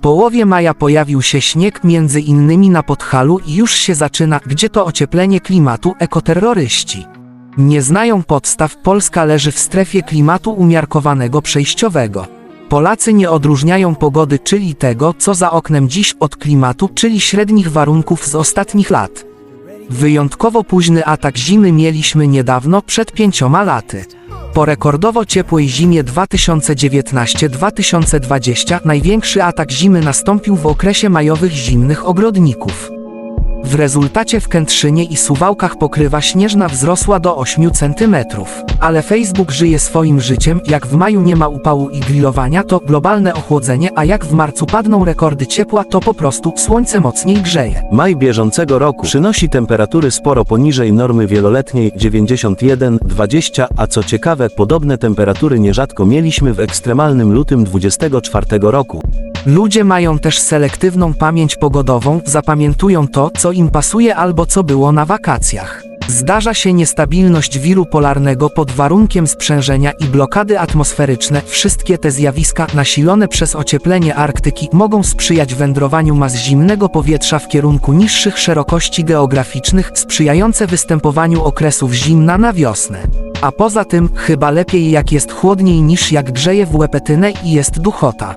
połowie maja pojawił się śnieg między innymi na Podhalu i już się zaczyna, gdzie to ocieplenie klimatu ekoterroryści. Nie znają podstaw, Polska leży w strefie klimatu umiarkowanego przejściowego. Polacy nie odróżniają pogody, czyli tego, co za oknem dziś, od klimatu, czyli średnich warunków z ostatnich lat. Wyjątkowo późny atak zimy mieliśmy niedawno, przed pięcioma laty. Po rekordowo ciepłej zimie 2019-2020 największy atak zimy nastąpił w okresie majowych zimnych ogrodników. W rezultacie w Kętrzynie i Suwałkach pokrywa śnieżna wzrosła do 8 cm. Ale Facebook żyje swoim życiem, jak w maju nie ma upału i grillowania to globalne ochłodzenie, a jak w marcu padną rekordy ciepła to po prostu słońce mocniej grzeje. Maj bieżącego roku przynosi temperatury sporo poniżej normy wieloletniej 91-20, a co ciekawe, podobne temperatury nierzadko mieliśmy w ekstremalnym lutym 24 roku. Ludzie mają też selektywną pamięć pogodową, zapamiętują to, co im pasuje albo co było na wakacjach. Zdarza się niestabilność wiru polarnego pod warunkiem sprzężenia i blokady atmosferyczne. Wszystkie te zjawiska, nasilone przez ocieplenie Arktyki, mogą sprzyjać wędrowaniu mas zimnego powietrza w kierunku niższych szerokości geograficznych, sprzyjające występowaniu okresów zimna na wiosnę. A poza tym, chyba lepiej jak jest chłodniej niż jak grzeje w łepetynę i jest duchota.